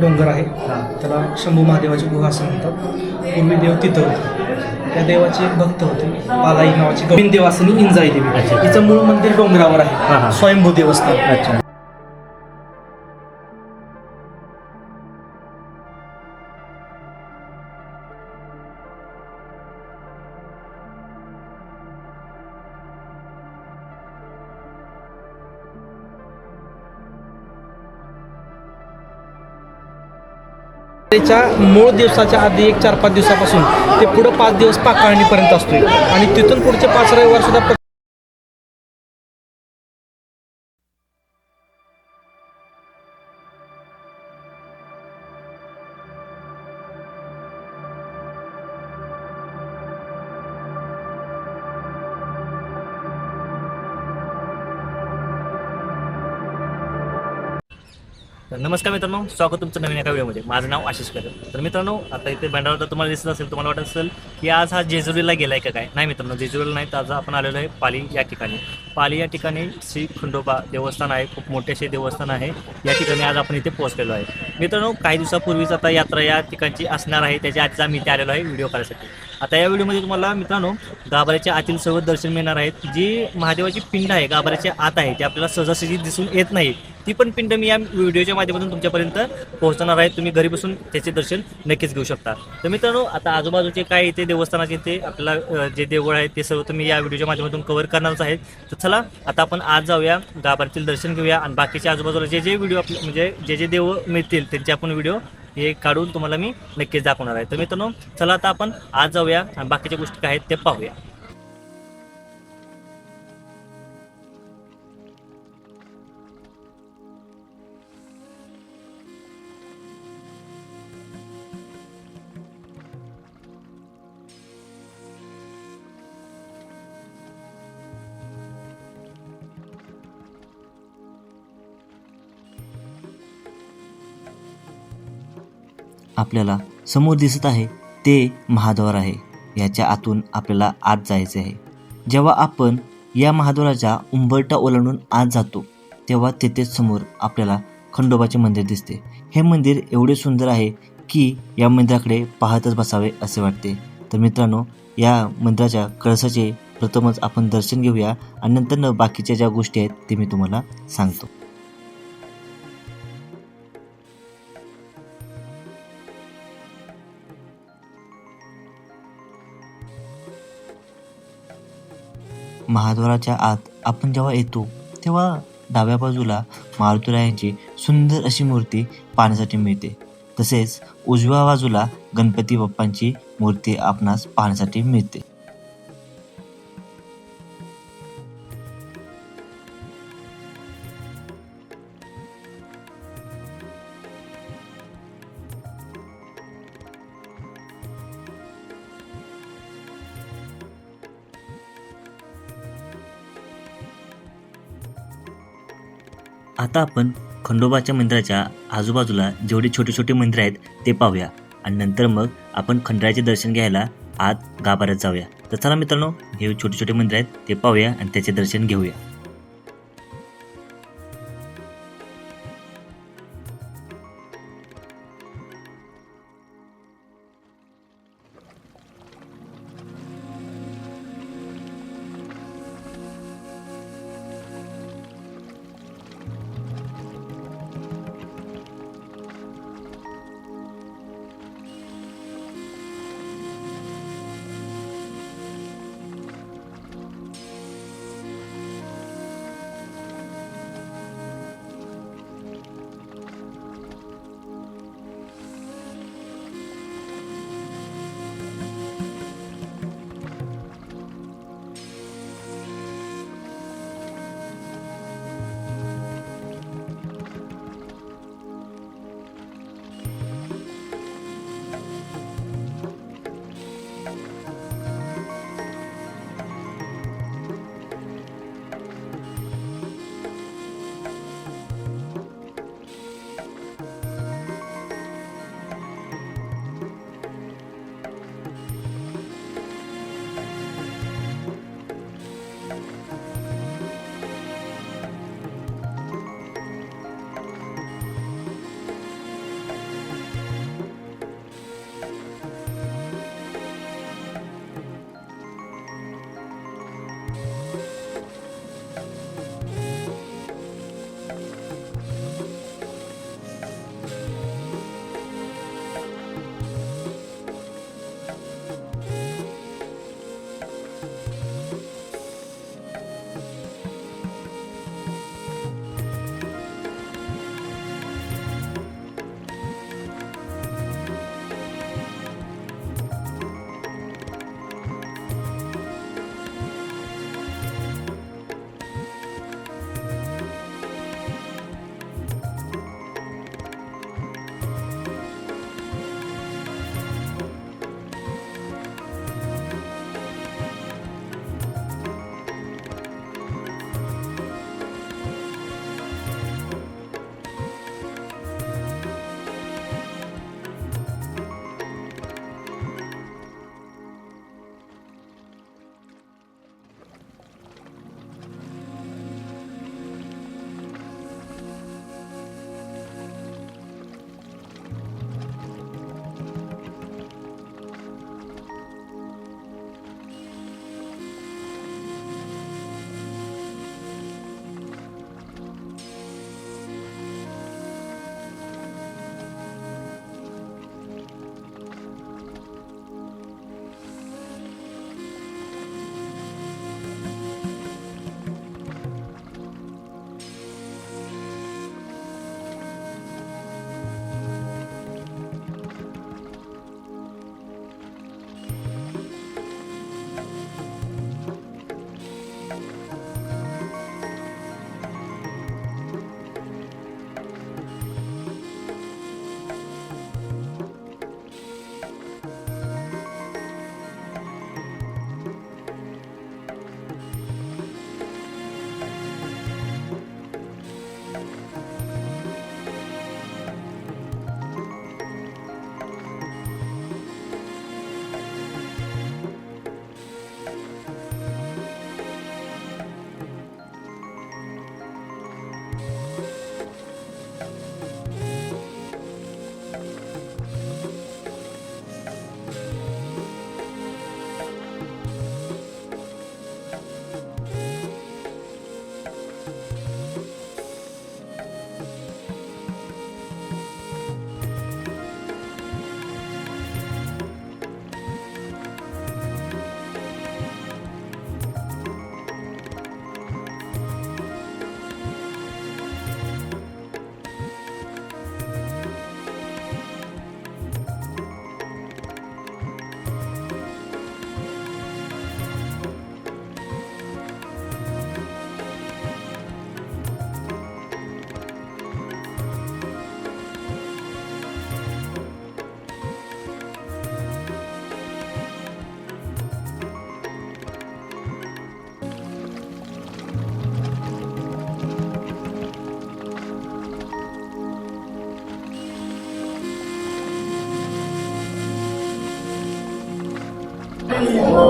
डोंगर आहे. त्याला शंभू महादेवाची गुहा असं म्हणतात. पूर्वी देव तिथं होते. त्या देवाचे एक भक्त होते. पालाई नावाची गोविंद देवासनी इंजाई देवी. हिचं मूळ मंदिर डोंगरावर. आहे. स्वयंभू देवस्थान. अच्छा. त्याच्या मूळ दिवसाच्या आधी एक चार पाच दिवसापासून ते पुढं पाच दिवस पाकाळणीपर्यंत असतोय. आणि तिथून पुढचे पाच रविवार सुद्धा तर नमस्कार मित्रांनो स्वागत तुमचं नवीन एका व्हिडिओमध्ये. माझं नाव आशिष कदम. तर मित्रांनो आता इथे बँडावर तर तुम्हाला दिसत असेल तुम्हाला वाटत असेल की आज हा जेजुरीला गेलाय का काय? नाही मित्रांनो जेजुरीला नाही तर आज आपण आलेलो आहे पाली या ठिकाणी. पाली या ठिकाणी श्री खंडोबा देवस्थान आहे खूप मोठे असे देवस्थान आहे. या ठिकाणी आज आपण इथे पोहोचलेलो आहे. मित्रांनो काही दिवसापूर्वीच आता यात्रा या ठिकाणची असणार आहे त्याच्या आधीच आम्ही इथे आलेलो आहे व्हिडिओ करायसाठी आता या व्हिडिओमध्ये तुम्हाला मित्रांनो गाभाऱ्याच्या आतील सर्व दर्शन मिळणार आहेत. जी महादेवाची पिंड आहे गाभाऱ्याच्या आत आहे ती आपल्याला सहजासहजी दिसून येत नाही. ती पण पिंड मी या व्हिडिओच्या माध्यमातून तुमच्यापर्यंत पोहोचणार आहे. तुम्ही घरी बसून त्याचे दर्शन नक्कीच घेऊ शकता. तर मित्रांनो आता आजूबाजूचे काय इथे देवस्थानाचे ते आपल्याला जे देवळ आहे ते सर्व तुम्ही या व्हिडिओच्या माध्यमातून कव्हर करणारच आहेत. तर चला आता आपण आज जाऊया गाभाऱ्यातील दर्शन घेऊया आणि बाकीच्या आजूबाजूला जे जे व्हिडिओ आपले म्हणजे जे जे देव मिळतील त्यांचे आपण व्हिडिओ हे काढून तुम्हाला मी नक्कीच दाखवणार आहे. तर मित्रांनो चला आता आपण आज जाऊया आणि बाकीच्या गोष्टी काय आहेत ते पाहूया. आपल्याला समोर दिसत आहे ते महाद्वार आहे. याच्या आतून आपल्याला आत जायचे आहे. जेव्हा आपण या महाद्वाराच्या उंबरटा ओलांडून आत जातो तेव्हा तेथेच समोर आपल्याला खंडोबाचे मंदिर दिसते. हे मंदिर एवढे सुंदर आहे की या मंदिराकडे पाहतच बसावे असे वाटते. तर मित्रांनो या मंदिराच्या कळसाचे प्रथमच आपण दर्शन घेऊया आणि नंतर बाकीच्या ज्या गोष्टी आहेत ते मी तुम्हाला सांगतो. महाद्वाराच्या आत आपण जेव्हा येतो तेव्हा डाव्या बाजूला मारुतीरायांची सुंदर अशी मूर्ती पाहण्यासाठी मिळते. तसेच उजव्या बाजूला गणपती बाप्पांची मूर्ती आपणास पाहण्यासाठी मिळते. आता आपण खंडोबाच्या मंदिराच्या आजूबाजूला जेवढे छोटे छोटे मंदिर आहेत ते पाहूया. आणि नंतर मग आपण खंडराचे दर्शन घ्यायला आत गाभाऱ्यात जाऊया. तर चला मित्रांनो हे छोटे छोटे मंदिर आहेत ते पाहूया आणि त्याचे दर्शन घेऊया.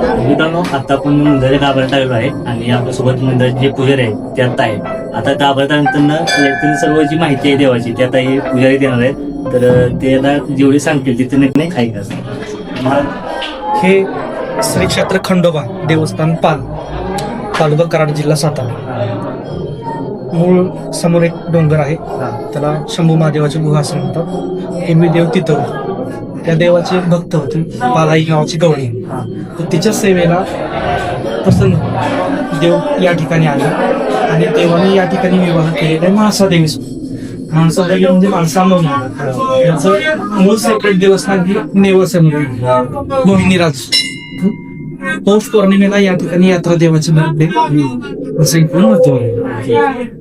मित्रांनो आता आपण मंदिराच्या गाभाऱ्यात आलेलो आहे आणि आपल्यासोबत मंदिराचे जे पुजारी आहेत ते आता आहेत. आता यातील सर्व जी माहिती आहे देवाची ते आता हे पुजारी देणार आहेत. तर ते आता जेवढे सांगतील तिथे नक्की ऐका हे श्री क्षेत्र खंडोबा देवस्थान पाल तालुका कराड जिल्हा सातारा. मूळ समोर एक डोंगर आहे. त्याला शंभू महादेवाची गुहा असं म्हणतात पूर्वी देव तिथं त्या देवाचे भक्त होते पालाई गावाची गवळी. तर तिच्या सेवेला प्रसन्न देव या ठिकाणी आले आणि देवाने या ठिकाणी विवाह केलेला आहे म्हाळसा देवी माणसा देवी म्हणजे माणसा म्हणून याचं मूळ सेपरेट देवस्थान हे नेवस म्हणून मोहिनीराज पौष पौर्णिमेला या ठिकाणी यात्रा देवाची भरते असं आहे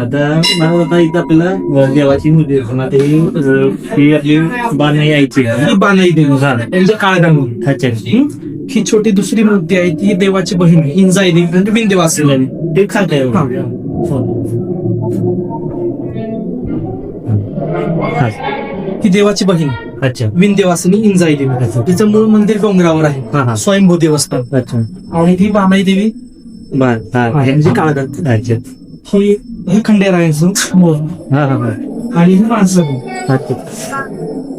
आता मला आता इथं आपल्याला देवाची मूर्ती आहे. ही आपली बाण यायची. ही बानाई देवी त्यांच्या काळगंगा अच्छा. ही? छोटी दुसरी मूर्ती आहे ती देवाची बहीण आहे. इंजाई देवी म्हणजे बिंदेवासी ते सांगताय हा. हा. देवाची बहीण. अच्छा. विंध्यवासिनी इंजाई देवी तिचं मूळ मंदिर डोंगरावर. आहे. स्वयंभू देवस्थान. अच्छा. आणि ती बानाई देवी. आहे, म्हणजे काळगंगा अच्छा. ही हे खंडेरायांचं हा. हा हा आणि ही माणसं अच्छा.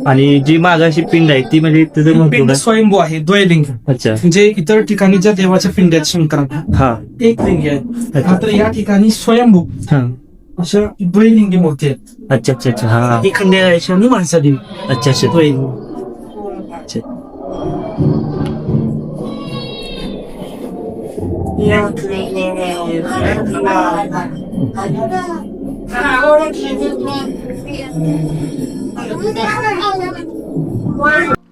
आणि जी मागाशी पिंड आहे ती म्हणजे तिथे पिंड? स्वयंभू आहे द्वयलिंग अच्छा. म्हणजे इतर ठिकाणी ज्या देवाच्या पिंड आहेत शंकरांना हा. एक लिंगी आहे. मात्र या ठिकाणी स्वयंभू. हा. अशा द्वयलिंगी मूर्ती आहेत. अच्छा अच्छा अच्छा. हा. ही खंडेरायाची आणि माणसा देवी. अच्छा अच्छा. द्वयलिंगी अच्छा. Thank you.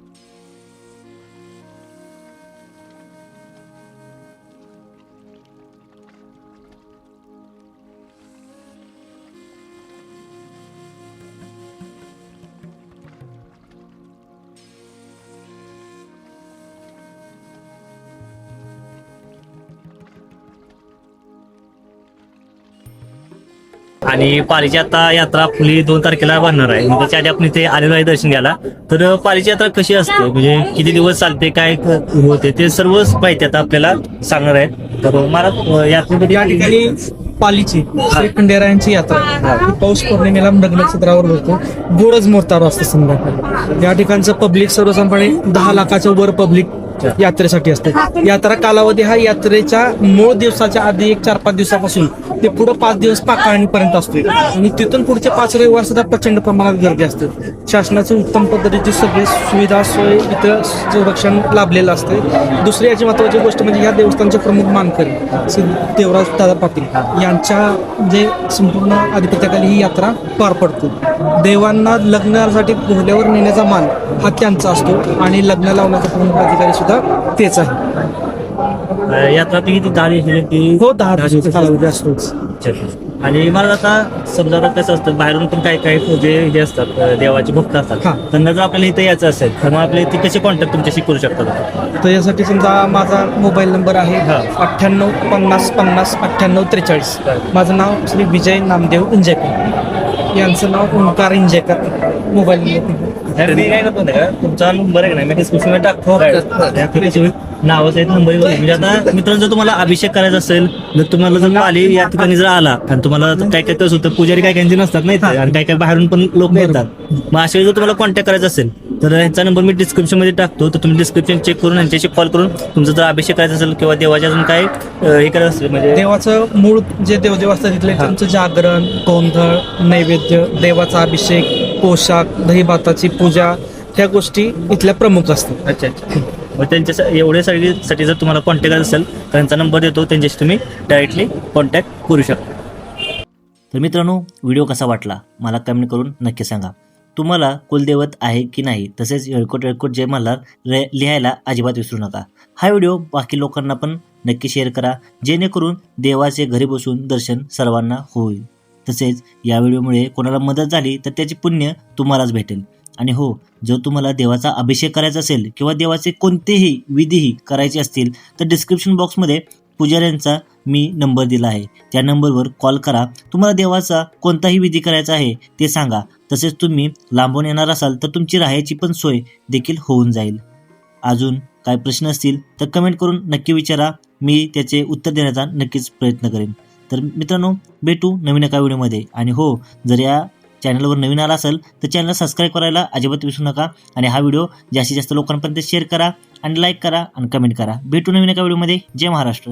आणि पालीची आता यात्रा आपली दोन तारखेला भरणार आहे. मग त्याच्या आधी आपण इथे आलेलो आहे दर्शन घ्यायला. तर पालीची यात्रा कशी असते? म्हणजे किती दिवस चालते काय होते? ते सर्व माहिती आता आपल्याला सांगणार आहेत तर मला यात्रेमध्ये या ठिकाणी पालीची श्री खंडेरायांची यात्रा. पौष पौर्णिमेला लग्न नक्षत्रावर होतो. गोडच मोर्तावर असतं संध्याकाळी. या ठिकाणचं पब्लिक सर्वसाधारणपणे दहा लाखाच्या वर पब्लिक यात्रेसाठी असते. यात्रा कालावधी हा यात्रेच्या मूळ दिवसाच्या आधी एक चार पाच दिवसापासून ते पुढे पाच दिवस पाकाळणीपर्यंत असते. आणि तिथून पुढचे पाच रविवार सुद्धा प्रचंड प्रमाणात गर्दी असते. शासनाची उत्तम पद्धतीची सगळी सुविधा सोय इथं संरक्षण लाभलेलं असते. दुसरी याची महत्वाची गोष्ट म्हणजे या देवस्थानचे प्रमुख मानकरी श्री देवराज दादा पाटील यांच्या जे संपूर्ण आधिपत्याखाली ही यात्रा पार पडते. देवांना लग्नासाठी घोड्यावर नेण्याचा मान हा त्यांचा असतो आणि लग्न लावण्याचा प्रमुख अधिकारी सुद्धा तेच आहे. यात्रा ती किती दहा ती हो दहा कालावधी असतोच. आणि मला आता समजा आता कसं असतं बाहेरून पण काही काही जे हे असतात अं, देवाचे भक्त असतात. हा. त्यांना जर आपल्याला इथे यायचं असेल तर मग आपले ती कसे कॉन्टॅक्ट तुमच्याशी करू शकतात तर यासाठी समजा माझा मोबाईल नंबर आहे हा. अठ्ठ्याण्णव पन्नास पन्नास अठ्ठ्याण्णव त्रेचाळीस. माझं नाव श्री विजय नामदेव इंजेकर. यांचं नाव ओंकार इंजेकर. मोबाईल. तुमचा नंबर आहे मी डिस्क्रिप्शनमध्ये टाकतो. त्याचे नावाचा एक नंबर म्हणजे आता मित्रांनो जर तुम्हाला अभिषेक करायचा असेल जर तुम्हाला जर आली या ठिकाणी जर आला आणि तुम्हाला काय काय कसं होतं पुजारी काय काहींचे नसतात नाही आणि काय काय बाहेरून पण लोक येतात मग अशा वेळी जर तुम्हाला कॉन्टॅक्ट करायचा असेल तर ह्यांचा नंबर मी डिस्क्रिप्शनमध्ये टाकतो. तर तुम्ही डिस्क्रिप्शन चेक करून यांच्याशी कॉल करून तुमचं जर अभिषेक करायचा असेल किंवा देवाच्या अजून काय हे करायचं असेल म्हणजे देवाचं मूळ जे देवदेव असतात तिथले त्यांचं जागरण गोंधळ नैवेद्य देवाचा अभिषेक पोशाख दही भाताची पूजा ह्या गोष्टी इथल्या प्रमुख असतात. अच्छा अच्छा. मग त्यांच्या एवढ्या साठी जर तुम्हाला कॉन्टॅक्ट असेल तर त्यांचा नंबर देतो त्यांच्याशी तुम्ही डायरेक्टली कॉन्टॅक्ट करू शकता. तर मित्रांनो व्हिडिओ कसा वाटला? मला कमेंट करून नक्की सांगा. तुम्हाला कुलदैवत आहे की नाही? तसेच येळकोट येळकोट जय मल्हार लिहायला अजिबात विसरू नका. हा व्हिडिओ बाकी लोकांना पण नक्की शेअर करा जेणेकरून देवाचे घरी बसून दर्शन सर्वांना होईल. तसेच या व्हिडिओमुळे कोणाला मदत झाली तर त्याचे पुण्य तुम्हालाच भेटेल. आणि हो जर तुम्हाला देवाचा अभिषेक करायचा असेल किंवा देवाचे कोणतेही विधीही करायचे असतील तर डिस्क्रिप्शन बॉक्समध्ये पुजाऱ्यांचा मी नंबर दिला आहे. त्या नंबरवर कॉल करा. तुम्हाला देवाचा कोणताही विधी करायचा आहे ते सांगा. तसेच तुम्ही लांबून येणार असाल तर तुमची राहायची पण सोय देखील होऊन जाईल. अजून काय प्रश्न असतील तर कमेंट करून नक्की विचारा. मी त्याचे उत्तर देण्याचा नक्कीच प्रयत्न करेन. तर मित्रांनो भेटू नवीन एका व्हिडिओमध्ये. आणि हो जर या चॅनलवर नवीन आला असेल तर चॅनल सबस्क्राईब करायला अजिबात विसरू नका. आणि हा व्हिडिओ जास्तीत जास्त लोकांपर्यंत शेअर करा आणि लाईक करा आणि कमेंट करा. भेटू नवीन एका व्हिडिओमध्ये. जय महाराष्ट्र.